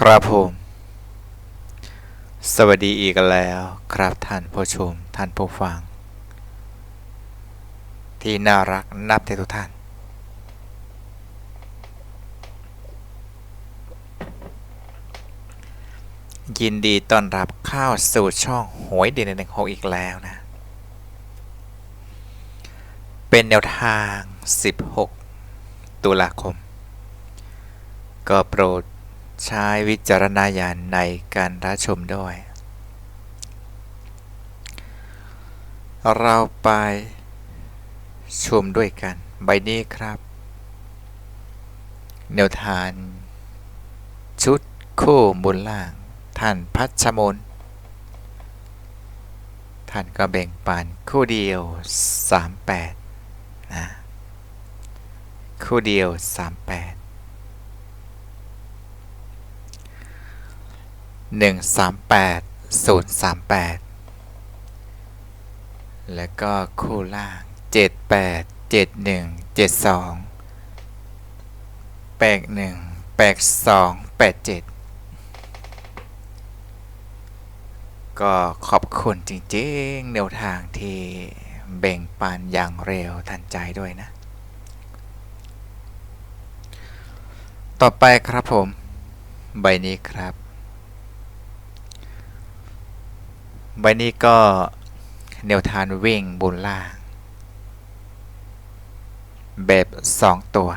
ครับผม สวัสดีอีกแล้วครับท่านผู้ชมท่านผู้ฟัง ที่น่ารักนับแต่ทุกท่าน ยินดีต้อนรับเข้าสู่ช่องหวยเด่นหนึ่งหกอีกแล้วนะ เป็นแนวทาง 16 ตุลาคม ก็โปรด ใช้วิจารณญาณในการรับชมด้วย เราไปชมด้วยกัน ใบนี้ครับ แนวทางชุดคู่บนล่าง ท่านพัชมน ท่านก็แบ่งปันคู่เดียว 38นะคู่เดียว 38 หนึ่งสามแปดศูนย์สามแปดแล้วก็คู่ล่างเจ็ดแปดเจ็ดหนึ่งเจ็ดสองแปดหนึ่งแปดสองแปดเจ็ดก็ขอบคุณจริงๆแนวทางที่แบ่งปันอย่างเร็วทันใจด้วยนะ ต่อไปครับผม ใบนี้ครับ ใบนี้ก็แนวทางวิ่งบนล่าง แบบ 2 ตัว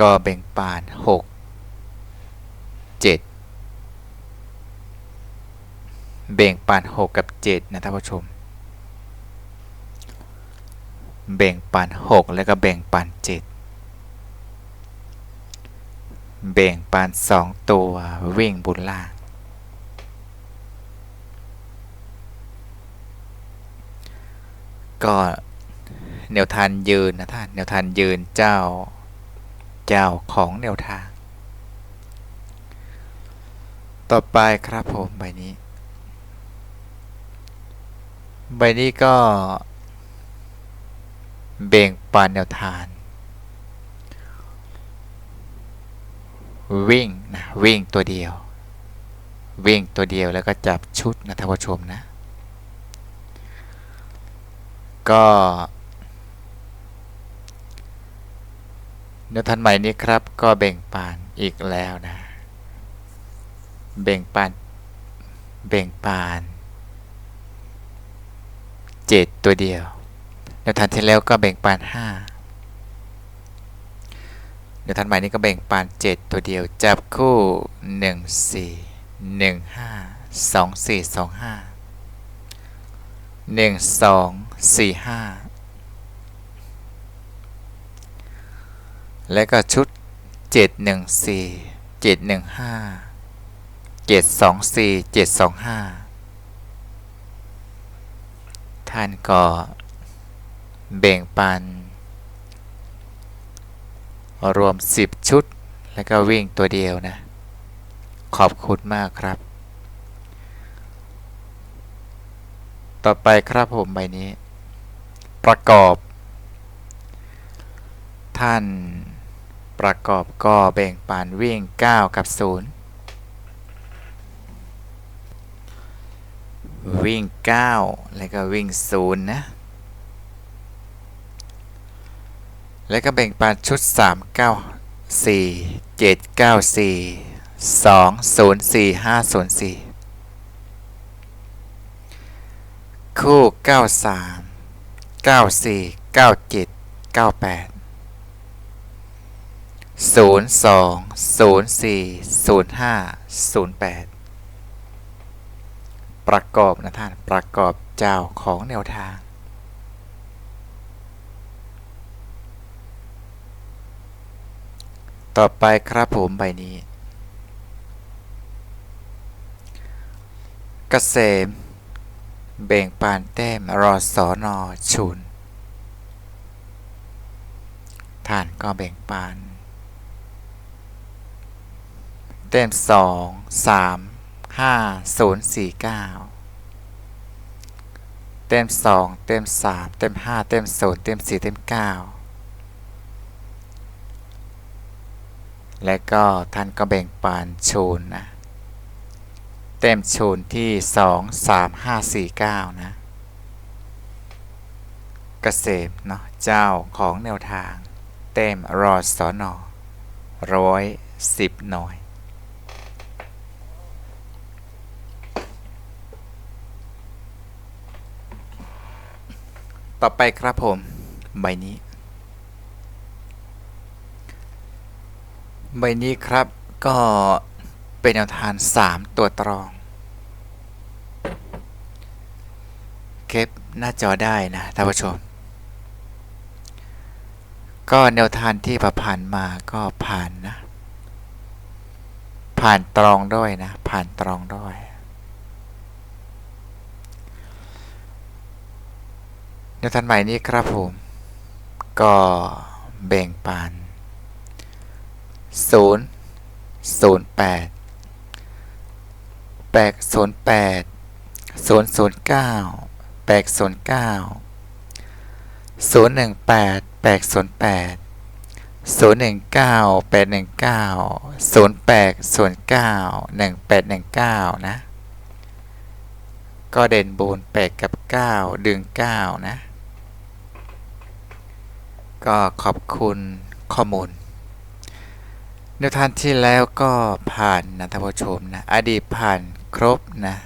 ก็แบ่งปาน 6 7แบ่งปาน 6 กับ 7 นะท่านผู้ชมแบ่งปัน6 แล้วก็แบ่งปัน7 แบ่งปัน2ตัววิ่งบนล่าง ก็แนวทางยืนนะท่านแนวทางยืนเจ้าเจ้าของแนวทาง ต่อไปครับผมใบนี้ ใบนี้ก็เบ่งปันแนวทาง วิ่งนะวิ่งตัวเดียว วิ่งตัวเดียวแล้วก็จับชุดนะท่านผู้ชมนะ ก็เนื้อทันใหม่นี้ครับ ก็แบ่งปานอีกแล้วนะ แบ่งปานแบ่งปานเจ็ดตัวเดียวแนวทานที่แล้วก็แบ่งปานห้า เดี๋ยวท่านใหม่นี้ก็แบ่งปาน 7 ตัวเดียว จับคู่ 1 4 1 5 2 4 2 5 1 2 4 5 และก็ชุด 7 1 4 7 1 5 7 2 4 7 2 5 ท่านก็แบ่งปัน รวม 10 ชุด แล้วก็วิ่งตัวเดียวนะ ขอบคุณมากครับ ต่อไปครับผมใบนี้ ประกอบ ท่านประกอบก็แบ่งปันวิ่ง 9 กับ 0 วิ่ง 9 แล้วก็วิ่ง 0 นะ แล้วก็แบ่งปันชุด 3 9 4 7 9 4 2 0 4 5 0 4 คู่ 93 94 97 98 02 04 05 08 ประกอบนะท่าน ประกอบเจ้าของแนวทาง ต่อไปครับผมใบนี้ เกษม เบ่งปานแต้มรอสอนอชุนท่านก็แบ่งปาน เต้มสองสามห้าศูนย์สี่เก้าเต้มสองเต้มสามเต้มห้าเต้มศูนย์เต้มสี่เต้มเก้า และก็ท่านก็แบ่งปันชูนนะ เต็มชูนที่ 2 3 5 4 9 นะเกษมเนาะเจ้าของแนวทาง เต็มรอสอนอร้อยสิบหน่อยต่อไปครับผม ใบนี้ ใบนี้ครับก็เป็นแนวทาง3ตัวตรอง เก็บหน้าจอได้นะท่านผู้ชม ก็แนวทางที่ผ่านมาก็ผ่านนะ ผ่านตรองด้วยนะ ผ่านตรองด้วย แนวทางใหม่นี้ครับผม ก็แบ่งปัน ศูนย์ศูนย์แปดแปดศูนย์แปดศูนย์ศูนย์เก้าแปดศูนย์เก้าศูนย์หนึ่งแปดแปดศูนย์แปดศูนย์หนึ่งเก้าแปดหนึ่งเก้าศูนย์แปดศูนย์เก้าหนึ่งแปดหนึ่งเก้านะ ก็เด่นบูนแปดกับเก้าดึงเก้านะ ก็ขอบคุณข้อมูล แนวทางที่แล้วก็ผ่านนะท่านผู้ชมนะอดีตผ่านครบนะ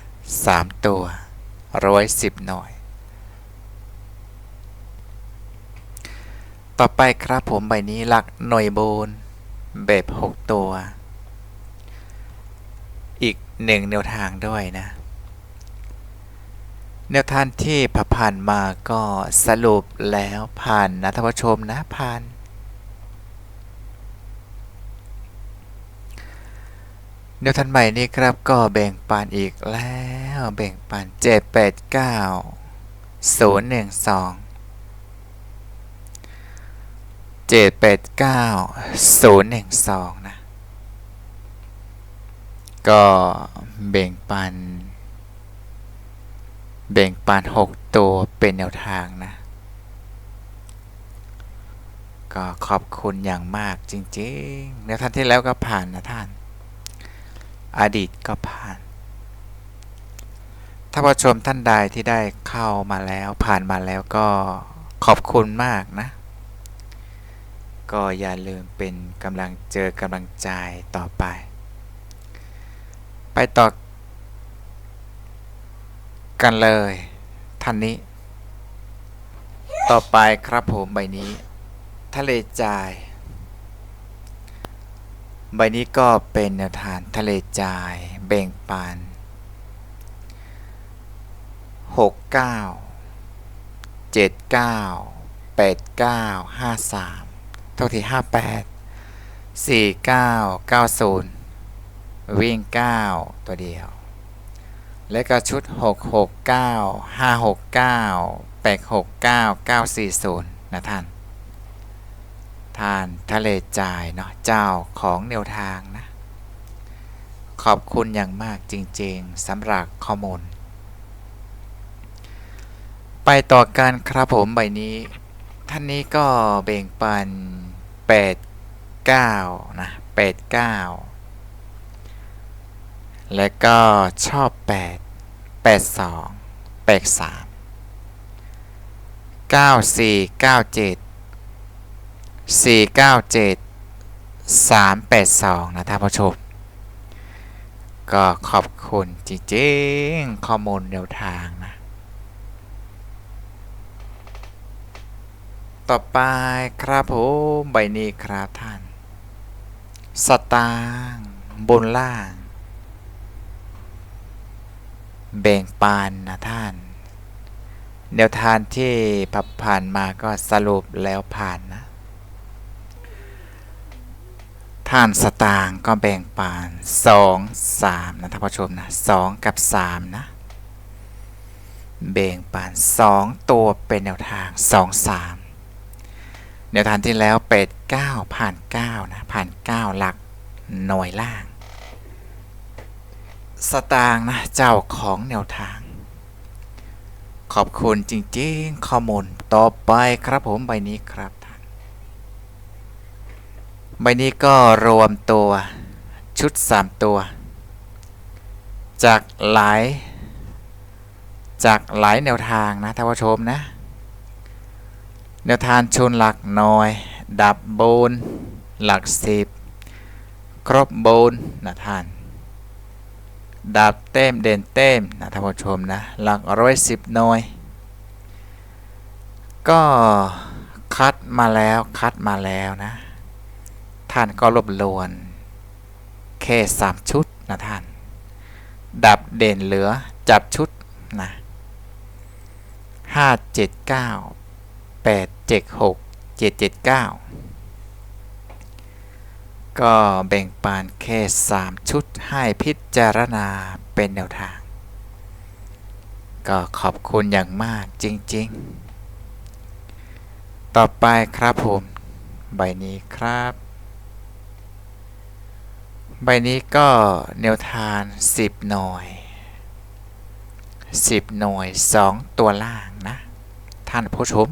สามตัวร้อยสิบหน่อยต่อไปครับผมใบนี้หลักหน่วยโบนแบบหกตัว อีกหนึ่งแนวทางด้วยนะ แนวทางที่ผ่านมาก็สรุปแล้วผ่านนะท่านผู้ชมนะผ่าน แนวทางใหม่นี้ครับก็แบ่งปันอีกแล้วแบ่งปันเจ็ดแปดเก้าศูนย์หนึ่งสองเจ็ดแปดเก้าศูนย์หนึ่งสองนะ ก็แบ่งปัน แบ่งปันหกตัวเป็นแนวทางนะ ก็ขอบคุณอย่างมากจริงๆ แนวทางที่แล้วก็ผ่านนะท่าน อดีตก็ผ่าน ถ้าผู้ชมท่านใดที่ได้เข้ามาแล้วผ่านมาแล้วก็ขอบคุณมากนะ ก็อย่าลืมเป็นกำลังเจอกำลังใจต่อไป ไปต่อกันเลยท่านนี้ ต่อไปครับผมใบนี้ ทะเลจาย ใบนี้ก็เป็นแนวทางทะเลจายเบ่งปันหกเก้าเจ็ดเก้าแปดเก้าห้าสามเท่าที่ห้าแปดสี่เก้าเก้าศูนย์วิ่งเก้าตัวเดียว และก็ชุดหกหกเก้าห้าหกเก้าแปดหกเก้าเก้าสี่ศูนย์นะท่าน ท่านทะเลจ่ายเนาะเจ้าของแนวทางนะ ขอบคุณอย่างมากจริงๆสำหรับข้อมูล ไปต่อกันครับผมใบนี้ ท่านนี้ก็เบ่งปัน 8 9 นะ 8 9 และก็ชอบ 8 8 2 8 3 497382 นะท่านผู้ชม ก็ขอบคุณจริงๆ ข้อมูลแนวทางนะ ต่อไปครับผมใบนี้ครับท่าน สตางค์บนล่าง แบ่งปานนะท่าน แนวทางที่ผ่านมาก็สรุปแล้วผ่านนะ ท่านสตางค์ก็แบ่งปานสองสามนะท่านผู้ชมนะสองกับสามนะแบ่งปานสองตัวเป็นแนวทางสองสามแนวทางที่แล้วเป็ดเก้าผ่านเก้านะผ่านเก้าหลักหน่วยล่าง สตางค์นะเจ้าของแนวทาง ขอบคุณจริงๆ ข้อมูลต่อไปครับผมใบนี้ครับ ใบนี้ก็รวมตัวชุด 3 ตัว จากหลาย จากหลายแนวทางนะท่านผู้ชมนะ แนวทางชนหลักหน่อย ดับโบนหลักสิบครบโบนนะท่าน ดับเต็มเด่นเต็มนะท่านผู้ชมนะ หลักร้อยสิบหน่วยก็คัดมาแล้วคัดมาแล้วนะ ท่านก็รวบรวมแค่สามชุดนะท่าน ดับเด่นเหลือจับชุดนะห้าเจ็ดเก้าแปดเจ็ดหกเจ็ดเจ็ดเก้าก็แบ่งปันแค่สามชุดให้พิจารณาเป็นแนวทาง ก็ขอบคุณอย่างมากจริง ๆ ต่อไปครับผม ใบนี้ครับ ใบนี้ก็แนวทาง10 หน่วย 10 หน่วย 2 ตัวล่างนะ ท่านผู้ชม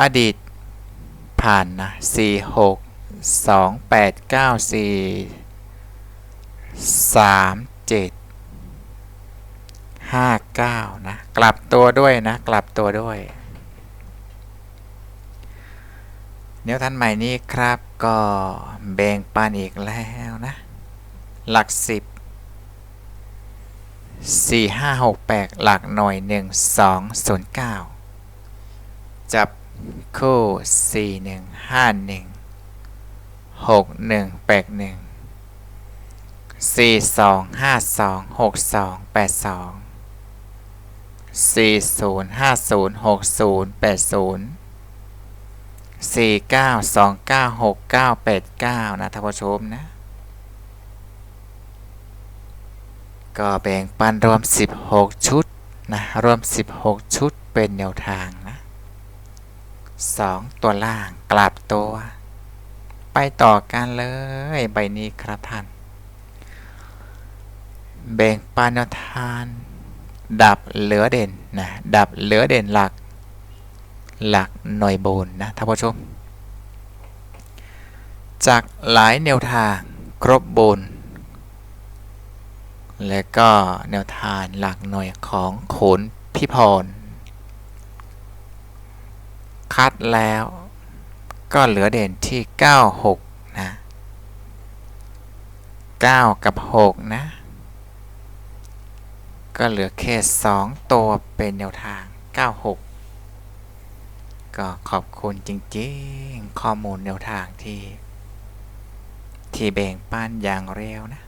อดีตผ่านนะ 4 6 2 8 9 4 3 7 5 9 นะ กลับตัวด้วยนะ กลับตัวด้วย แนวทันใหม่นี้ครับก็แบ่งปันอีกแล้วนะ หลักสิบสี่ห้าหกแปดหลักหน่วยหนึ่งสองศูนย์เก้าจับคู่สี่หนึ่งห้าหนึ่งหกหนึ่งแปดหนึ่งสี่สอง ห้าสองหกสองแปดสองสี่เก้าสองเก้าหกเก้าแปดเก้านะท่านผู้ชมนะ ก็แบ่งปันรวม 16 ชุดนะ รวม 16 ชุดเป็นแนวทางนะ2ตัวล่างกลับตัว ไปต่อกันเลยใบนี้ครับท่าน แบ่งปันแนวทางดับเหลือเด่นนะ ดับเหลือเด่นหลัก หลักหน่วยโบนนะท่านผู้ชม จากหลายแนวทางครบโบน และก็แนวทางหลักหน่วยของโขนพิพร คัดแล้วก็เหลือเด่นที่ 96 นะ 9 กับ 6 นะ ก็เหลือแค่ 2 ตัวเป็นแนวทาง 96 ก็ขอบคุณจริงๆ ข้อมูลแนวทางที่ ที่แบ่งปันอย่างเร็วนะ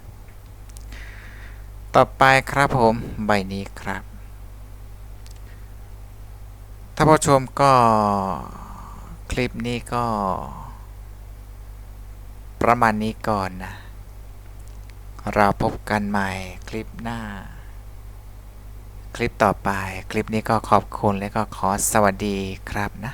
ต่อไปครับผมใบนี้ครับถ้าผู้ชมก็คลิปนี้ก็ ประมาณนี้ก่อนนะ เราพบกันใหม่คลิปหน้า คลิปต่อไป คลิปนี้ก็ขอบคุณและก็ขอสวัสดีครับนะ